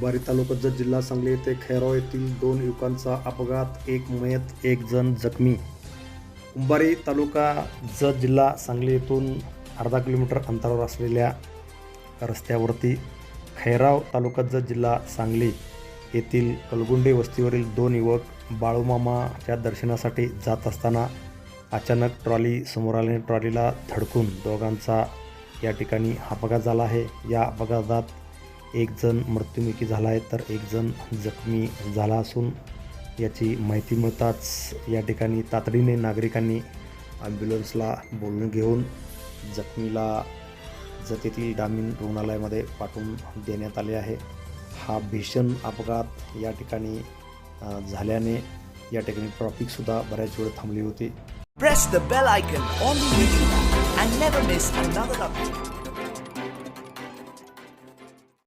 बारी तालुक्यात जत जिल्हा सांगली येथे खैराव येथील दोन युवकांचा अपघात एक मयत एक जण जखमी. कुंभारी तालुका जत जिल्हा सांगली येथून अर्धा किलोमीटर अंतरावर असलेल्या रस्त्यावरती खैराव तालुका जत जिल्हा सांगली येथील कलगुंडे वस्तीवरील दोन युवक बाळूमामाच्या दर्शनासाठी जात असताना अचानक ट्रॉली समोर आल्याने ट्रॉलीला धडकून दोघांचा या ठिकाणी अपघात झाला आहे. या अपघातात एक जण मृत्युमुखी झाला आहे तर एक जण जखमी झाला असून याची माहिती मिळताच या ठिकाणी तातडीने नागरिकांनी ॲम्ब्युलन्सला बोलून घेऊन जखमीला जतेतील ग्रामीण रुग्णालयामध्ये पाठवून देण्यात आले आहे. हा भीषण अपघात या ठिकाणी झाल्याने या ठिकाणी ट्रॉफिकसुद्धा बऱ्याच वेळ थांबली होती.